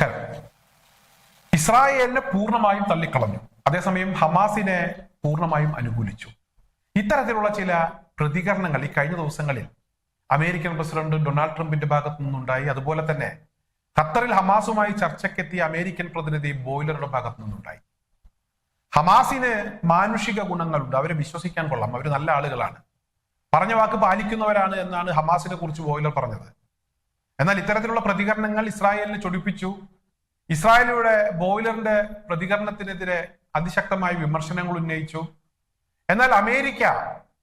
നമസ്കാരം. ഇസ്രായേലിനെ പൂർണമായും തള്ളിക്കളഞ്ഞു. അതേസമയം ഹമാസിനെ പൂർണമായും അനുകൂലിച്ചു. ഇത്തരത്തിലുള്ള ചില പ്രതികരണങ്ങൾ ഈ കഴിഞ്ഞ ദിവസങ്ങളിൽ അമേരിക്കൻ പ്രസിഡന്റ് ഡൊണാൾഡ് ട്രംപിന്റെ ഭാഗത്തു നിന്നുണ്ടായി. അതുപോലെ തന്നെ ഖത്തറിൽ ഹമാസുമായി ചർച്ചയ്ക്കെത്തിയ അമേരിക്കൻ പ്രതിനിധി ബോയിലറുടെ ഭാഗത്തു നിന്നുണ്ടായി. ഹമാസിന് മാനുഷിക ഗുണങ്ങളുണ്ട്. അവരെ വിശ്വസിക്കാൻ കൊള്ളാം. അവർ നല്ല ആളുകളാണ്. പറഞ്ഞ വാക്ക് പാലിക്കുന്നവരാണ് എന്നാണ് ഹമാസിനെ കുറിച്ച് ബോയിലർ പറഞ്ഞത്. എന്നാൽ ഇത്തരത്തിലുള്ള പ്രതികരണങ്ങൾ ഇസ്രായേലിനെ ചൊടിപ്പിച്ചു. ഇസ്രായേലിയുടെ ബോയിലറിന്റെ പ്രതികരണത്തിനെതിരെ അതിശക്തമായ വിമർശനങ്ങൾ ഉന്നയിച്ചു. എന്നാൽ അമേരിക്ക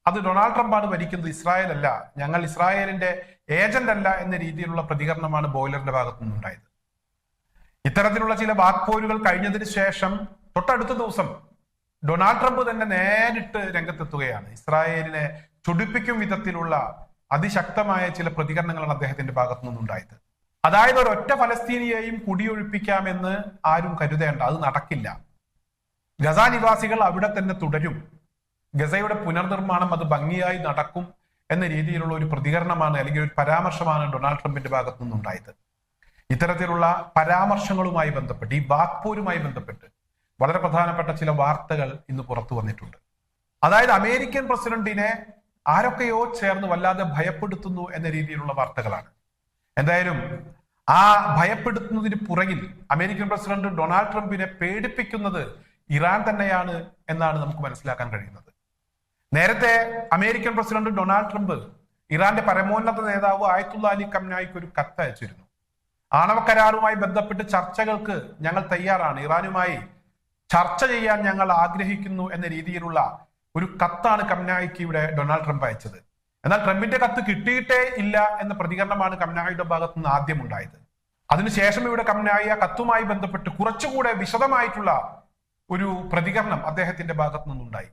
അത് ഡൊണാൾഡ് ട്രംപാണ് ഭരിക്കുന്നത്. ഇസ്രായേൽ അല്ല. ഞങ്ങൾ ഇസ്രായേലിന്റെ ഏജന്റ് അല്ല എന്ന രീതിയിലുള്ള പ്രതികരണമാണ് ബോയിലറിന്റെ ഭാഗത്തു നിന്നുണ്ടായത്. ഇത്തരത്തിലുള്ള ചില വാക്പോരുകൾ കഴിഞ്ഞതിന് ശേഷം തൊട്ടടുത്ത ദിവസം ഡൊണാൾഡ് ട്രംപ് തന്നെ നേരിട്ട് രംഗത്തെത്തുകയാണ്. ഇസ്രായേലിനെ ചൊടിപ്പിക്കും വിധത്തിലുള്ള അതിശക്തമായ ചില പ്രതികരണങ്ങളാണ് അദ്ദേഹത്തിന്റെ ഭാഗത്തു നിന്നുണ്ടായത്. അതായത് ഒരൊറ്റ ഫലസ്തീനിയെയും കുടിയൊഴിപ്പിക്കാമെന്ന് ആരും കരുതേണ്ട അത് നടക്കില്ല. ഗസ നിവാസികൾ അവിടെ തന്നെ തുടരും. ഗസയുടെ പുനർനിർമ്മാണം അത് ഭംഗിയായി നടക്കും എന്ന രീതിയിലുള്ള ഒരു പ്രതികരണമാണ് അല്ലെങ്കിൽ ഒരു പരാമർശമാണ് ഡൊണാൾഡ് ട്രംപിന്റെ ഭാഗത്തു നിന്നുണ്ടായത്. ഇത്തരത്തിലുള്ള പരാമർശങ്ങളുമായി ബന്ധപ്പെട്ട് ഈ വാക്പോരുമായി ബന്ധപ്പെട്ട് വളരെ പ്രധാനപ്പെട്ട ചില വാർത്തകൾ ഇന്ന് പുറത്തു വന്നിട്ടുണ്ട്. അതായത് അമേരിക്കൻ പ്രസിഡന്റിനെ ആരൊക്കെയോ ചേർന്ന് വല്ലാതെ ഭയപ്പെടുത്തുന്നു എന്ന രീതിയിലുള്ള വാർത്തകളാണ്. എന്തായാലും ആ ഭയപ്പെടുത്തുന്നതിന് പുറകിൽ അമേരിക്കൻ പ്രസിഡന്റ് ഡൊണാൾഡ് ട്രംപിനെ പേടിപ്പിക്കുന്നത് ഇറാൻ തന്നെയാണ് എന്നാണ് നമുക്ക് മനസ്സിലാക്കാൻ കഴിയുന്നത്. നേരത്തെ അമേരിക്കൻ പ്രസിഡന്റ് ഡൊണാൾഡ് ട്രംപ് ഇറാന്റെ പരമോന്നത നേതാവ് ആയത്തുള്ള അലി കംനായിക്ക് ഒരു കത്ത് അയച്ചിരുന്നു. ആണവ കരാറുമായി ബന്ധപ്പെട്ട് ചർച്ചകൾക്ക് ഞങ്ങൾ തയ്യാറാണ്. ഇറാനുമായി ചർച്ച ചെയ്യാൻ ഞങ്ങൾ ആഗ്രഹിക്കുന്നു എന്ന രീതിയിലുള്ള ഒരു കത്താണ് കംനായിക്ക് ഇവിടെ ഡൊണാൾഡ് ട്രംപ് അയച്ചത്. എന്നാൽ ട്രംപിന്റെ കത്ത് കിട്ടിയിട്ടേ ഇല്ല എന്ന പ്രതികരണമാണ് കംനായിയുടെ ഭാഗത്തു നിന്ന് ആദ്യം ഉണ്ടായത്. അതിനുശേഷം ഇവിടെ കംനായി ആ കത്തുമായി ബന്ധപ്പെട്ട് കുറച്ചുകൂടെ വിശദമായിട്ടുള്ള ഒരു പ്രതികരണം അദ്ദേഹത്തിന്റെ ഭാഗത്തു നിന്നുണ്ടായി.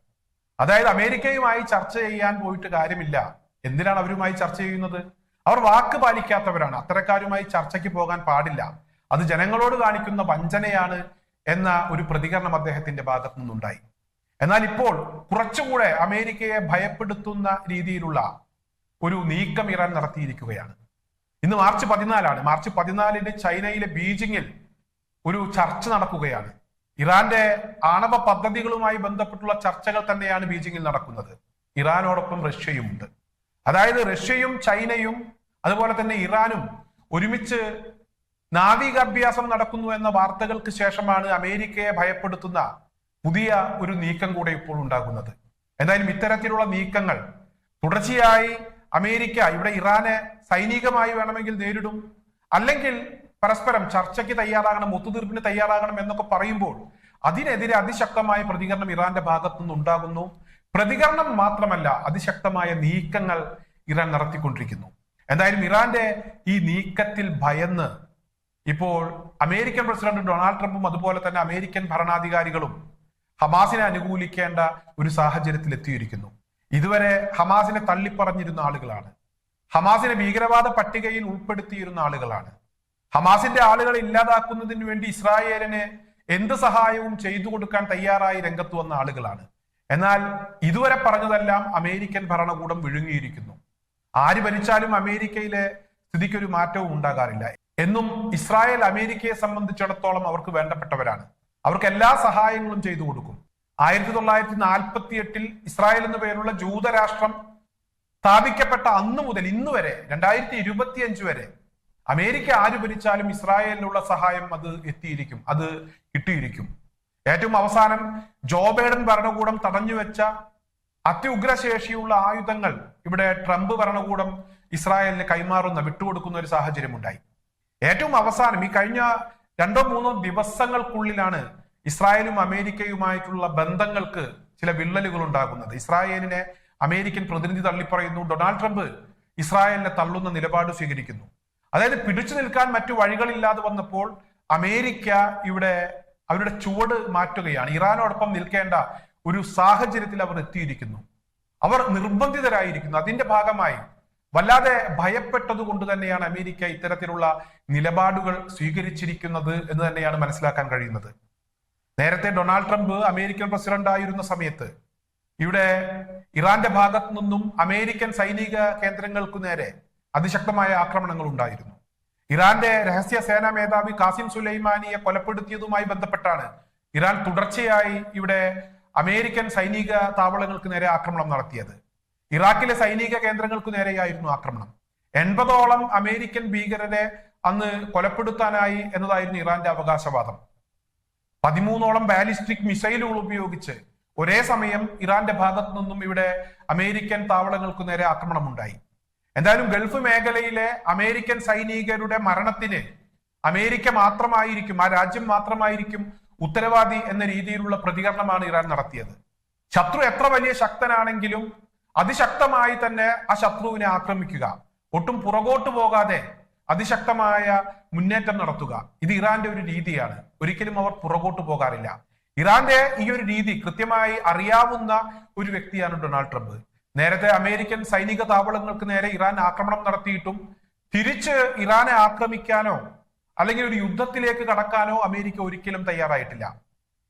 അതായത് അമേരിക്കയുമായി ചർച്ച ചെയ്യാൻ പോയിട്ട് കാര്യമില്ല. എന്തിനാണ് അവരുമായി ചർച്ച ചെയ്യുന്നത്? അവർ വാക്ക് പാലിക്കാത്തവരാണ്. അത്തരക്കാരുമായി ചർച്ചയ്ക്ക് പോകാൻ പാടില്ല. അത് ജനങ്ങളോട് കാണിക്കുന്ന വഞ്ചനയാണ് എന്ന ഒരു പ്രതികരണം അദ്ദേഹത്തിന്റെ ഭാഗത്തു നിന്നുണ്ടായി. എന്നാൽ ഇപ്പോൾ കുറച്ചുകൂടെ അമേരിക്കയെ ഭയപ്പെടുത്തുന്ന രീതിയിലുള്ള ഒരു നീക്കം ഇറാൻ നടത്തിയിരിക്കുകയാണ്. ഇന്ന് മാർച്ച് പതിനാലാണ്. മാർച്ച് പതിനാലിന് ചൈനയിലെ ബീജിങ്ങിൽ ഒരു ചർച്ച നടക്കുകയാണ്. ഇറാന്റെ ആണവ പദ്ധതികളുമായി ബന്ധപ്പെട്ടുള്ള ചർച്ചകൾ തന്നെയാണ് ബീജിങ്ങിൽ നടക്കുന്നത്. ഇറാനോടൊപ്പം റഷ്യയും ഉണ്ട് അതായത് റഷ്യയും ചൈനയും അതുപോലെ തന്നെ ഇറാനും ഒരുമിച്ച് നാവികാഭ്യാസം നടക്കുന്നു എന്ന വാർത്തകൾക്ക് ശേഷമാണ് അമേരിക്കയെ ഭയപ്പെടുത്തുന്ന പുതിയ ഒരു നീക്കം കൂടെ ഇപ്പോൾ ഉണ്ടാകുന്നത്. എന്തായാലും ഇത്തരത്തിലുള്ള നീക്കങ്ങൾ തുടർച്ചയായി അമേരിക്ക ഇവിടെ ഇറാനെ സൈനികമായി വേണമെങ്കിൽ നേരിടും. അല്ലെങ്കിൽ പരസ്പരം ചർച്ചയ്ക്ക് തയ്യാറാകണം ഒത്തുതീർപ്പിന് തയ്യാറാകണം എന്നൊക്കെ പറയുമ്പോൾ അതിനെതിരെ അതിശക്തമായ പ്രതികരണം ഇറാന്റെ ഭാഗത്തു നിന്നുണ്ടാകുന്നു പ്രതികരണം മാത്രമല്ല അതിശക്തമായ നീക്കങ്ങൾ ഇറാൻ നടത്തിക്കൊണ്ടിരിക്കുന്നു. എന്തായാലും ഇറാന്റെ ഈ നീക്കത്തിൽ ഭയന്ന് ഇപ്പോൾ അമേരിക്കൻ പ്രസിഡന്റ് ഡൊണാൾഡ് ട്രംപും അതുപോലെ തന്നെ അമേരിക്കൻ ഭരണാധികാരികളും ഹമാസിനെ അനുകൂലിക്കേണ്ട ഒരു സാഹചര്യത്തിൽ എത്തിയിരിക്കുന്നു. ഇതുവരെ ഹമാസിനെ തള്ളിപ്പറഞ്ഞിരുന്ന ആളുകളാണ്. ഹമാസിനെ ഭീകരവാദ പട്ടികയിൽ ഉൾപ്പെടുത്തിയിരുന്ന ആളുകളാണ്. ഹമാസിന്റെ ആളുകളെ ഇല്ലാതാക്കുന്നതിന് വേണ്ടി ഇസ്രായേലിന് എന്ത് സഹായവും ചെയ്തു കൊടുക്കാൻ തയ്യാറായി രംഗത്ത് വന്ന ആളുകളാണ്. എന്നാൽ ഇതുവരെ പറഞ്ഞതെല്ലാം അമേരിക്കൻ ഭരണകൂടം വിഴുങ്ങിയിരിക്കുന്നു. ആര് ഭരിച്ചാലും അമേരിക്കയിലെ സ്ഥിതിക്കൊരു മാറ്റവും ഉണ്ടാകാറില്ല. എന്നും ഇസ്രായേൽ അമേരിക്കയെ സംബന്ധിച്ചിടത്തോളം അവർക്ക് വേണ്ടപ്പെട്ടവരാണ്. അവർക്ക് എല്ലാ സഹായങ്ങളും ചെയ്തു കൊടുക്കും. ആയിരത്തി തൊള്ളായിരത്തി നാൽപ്പത്തി എട്ടിൽ ഇസ്രായേൽ എന്ന പേരുള്ള ജൂതരാഷ്ട്രം സ്ഥാപിക്കപ്പെട്ട അന്ന് മുതൽ ഇന്ന് വരെ രണ്ടായിരത്തി ഇരുപത്തി അഞ്ച് വരെ അമേരിക്ക ആര് ഭരിച്ചാലും ഇസ്രായേലിനുള്ള സഹായം അത് എത്തിയിരിക്കും അത് കിട്ടിയിരിക്കും. ഏറ്റവും അവസാനം ജോ ബൈഡൻ ഭരണകൂടം തടഞ്ഞുവെച്ച അത്യുഗ്രശേഷിയുള്ള ആയുധങ്ങൾ ഇവിടെ ട്രംപ് ഭരണകൂടം ഇസ്രായേലിന് കൈമാറുന്ന വിട്ടുകൊടുക്കുന്ന ഒരു സാഹചര്യം ഉണ്ടായി ഏറ്റവും അവസാനം ഈ കഴിഞ്ഞ രണ്ടോ മൂന്നോ ദിവസങ്ങൾക്കുള്ളിലാണ് ഇസ്രായേലും അമേരിക്കയുമായിട്ടുള്ള ബന്ധങ്ങൾക്ക് ചില വിള്ളലുകൾ ഉണ്ടാകുന്നത് ഇസ്രായേലിനെ അമേരിക്കൻ പ്രതിനിധി തള്ളിപ്പറയുന്നു. ഡൊണാൾഡ് ട്രംപ് ഇസ്രായേലിനെ തള്ളുന്ന നിലപാട് സ്വീകരിക്കുന്നു. അതായത് പിടിച്ചു നിൽക്കാൻ മറ്റു വഴികളില്ലാതെ വന്നപ്പോൾ അമേരിക്ക ഇവിടെ അവരുടെ ചുവട് മാറ്റുകയാണ്. ഇറാനോടൊപ്പം നിൽക്കേണ്ട ഒരു സാഹചര്യത്തിൽ അവർ എത്തിയിരിക്കുന്നു. അവർ നിർബന്ധിതരായിരിക്കുന്നു. അതിന്റെ ഭാഗമായി വല്ലാതെ ഭയപ്പെട്ടത് കൊണ്ട് തന്നെയാണ് അമേരിക്ക ഇത്തരത്തിലുള്ള നിലപാടുകൾ സ്വീകരിച്ചിരിക്കുന്നത് എന്ന് തന്നെയാണ് മനസ്സിലാക്കാൻ കഴിയുന്നത്. നേരത്തെ ഡൊണാൾഡ് ട്രംപ് അമേരിക്കൻ പ്രസിഡന്റ് ആയിരുന്ന സമയത്ത് ഇവിടെ ഇറാന്റെ ഭാഗത്തു നിന്നും അമേരിക്കൻ സൈനിക കേന്ദ്രങ്ങൾക്കു നേരെ അതിശക്തമായ ആക്രമണങ്ങൾ ഉണ്ടായിരുന്നു. ഇറാന്റെ രഹസ്യ സേനാ മേധാവി കാസിം സുലൈമാനിയെ കൊലപ്പെടുത്തിയതുമായി ബന്ധപ്പെട്ടാണ് ഇറാൻ തുടർച്ചയായി ഇവിടെ അമേരിക്കൻ സൈനിക താവളങ്ങൾക്ക് നേരെ ആക്രമണം നടത്തിയത്. ഇറാഖിലെ സൈനിക കേന്ദ്രങ്ങൾക്ക് നേരെയായിരുന്നു ആക്രമണം. എൺപതോളം അമേരിക്കൻ ഭീകരരെ അന്ന് കൊലപ്പെടുത്താനായി എന്നതായിരുന്നു ഇറാന്റെ അവകാശവാദം. പതിമൂന്നോളം ബാലിസ്റ്റിക് മിസൈലുകൾ ഉപയോഗിച്ച് ഒരേ സമയം ഇറാന്റെ ഭാഗത്തു നിന്നും ഇവിടെ അമേരിക്കൻ താവളങ്ങൾക്ക് നേരെ ആക്രമണമുണ്ടായി. എന്തായാലും ഗൾഫ് മേഖലയിലെ അമേരിക്കൻ സൈനികരുടെ മരണത്തിന് അമേരിക്ക മാത്രമായിരിക്കും ആ രാജ്യം മാത്രമായിരിക്കും ഉത്തരവാദി എന്ന രീതിയിലുള്ള പ്രതികരണമാണ് ഇറാൻ നടത്തിയത്. ശത്രു എത്ര വലിയ ശക്തനാണെങ്കിലും അതിശക്തമായി തന്നെ ആ ശത്രുവിനെ ആക്രമിക്കുക. ഒട്ടും പുറകോട്ട് പോകാതെ അതിശക്തമായ മുന്നേറ്റം നടത്തുക. ഇത് ഇറാന്റെ ഒരു രീതിയാണ്. ഒരിക്കലും അവർ പുറകോട്ട് പോകാറില്ല. ഇറാന്റെ ഈ ഒരു രീതി കൃത്യമായി അറിയാവുന്ന ഒരു വ്യക്തിയാണ് ഡൊണാൾഡ് ട്രംപ്. നേരത്തെ അമേരിക്കൻ സൈനിക താവളങ്ങൾക്ക് നേരെ ഇറാൻ ആക്രമണം നടത്തിയിട്ടും തിരിച്ച് ഇറാനെ ആക്രമിക്കാനോ അല്ലെങ്കിൽ ഒരു യുദ്ധത്തിലേക്ക് കടക്കാനോ അമേരിക്ക ഒരിക്കലും തയ്യാറായിട്ടില്ല.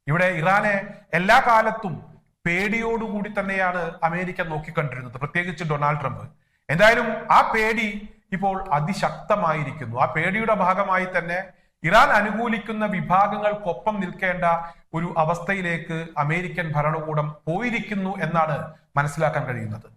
ഇവിടെ ഇറാനെ എല്ലാ കാലത്തും പേടിയോടുകൂടി തന്നെയാണ് അമേരിക്ക നോക്കിക്കണ്ടിരുന്നത് പ്രത്യേകിച്ച് ഡൊണാൾഡ് ട്രംപ്. എന്തായാലും ആ പേടി ഇപ്പോൾ അതിശക്തമായിരിക്കുന്നു. ആ പേടിയുടെ ഭാഗമായി തന്നെ ഇറാൻ അനുകൂലിക്കുന്ന വിഭാഗങ്ങൾക്കൊപ്പം നിൽക്കേണ്ട ഒരു അവസ്ഥയിലേക്ക് അമേരിക്കൻ ഭരണകൂടം പോയിരിക്കുന്നു എന്നാണ് മനസ്സിലാക്കാൻ കഴിയുന്നത്.